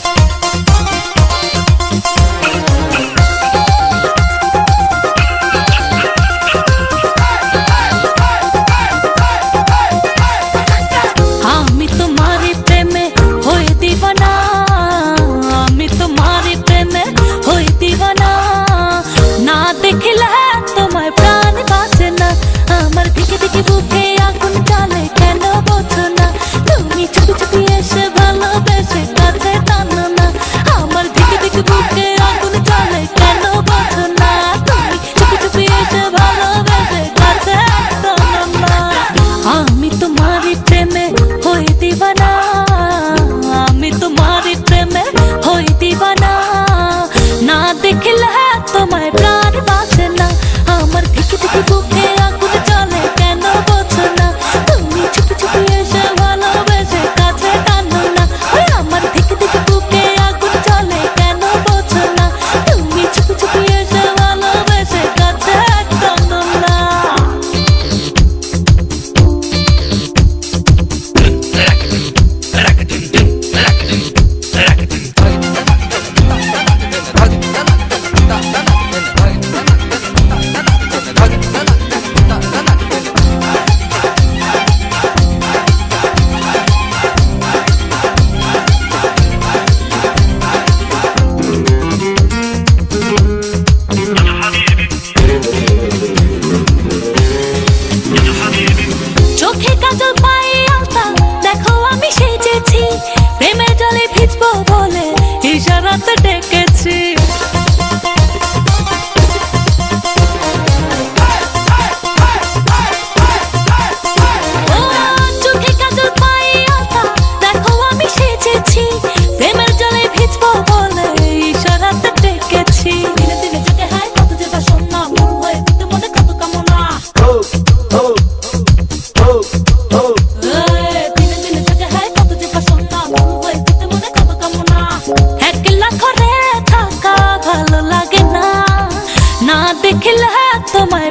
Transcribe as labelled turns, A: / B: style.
A: Thank you. না দেখলে তোমায় প্রাণ। রাত ডেকেছি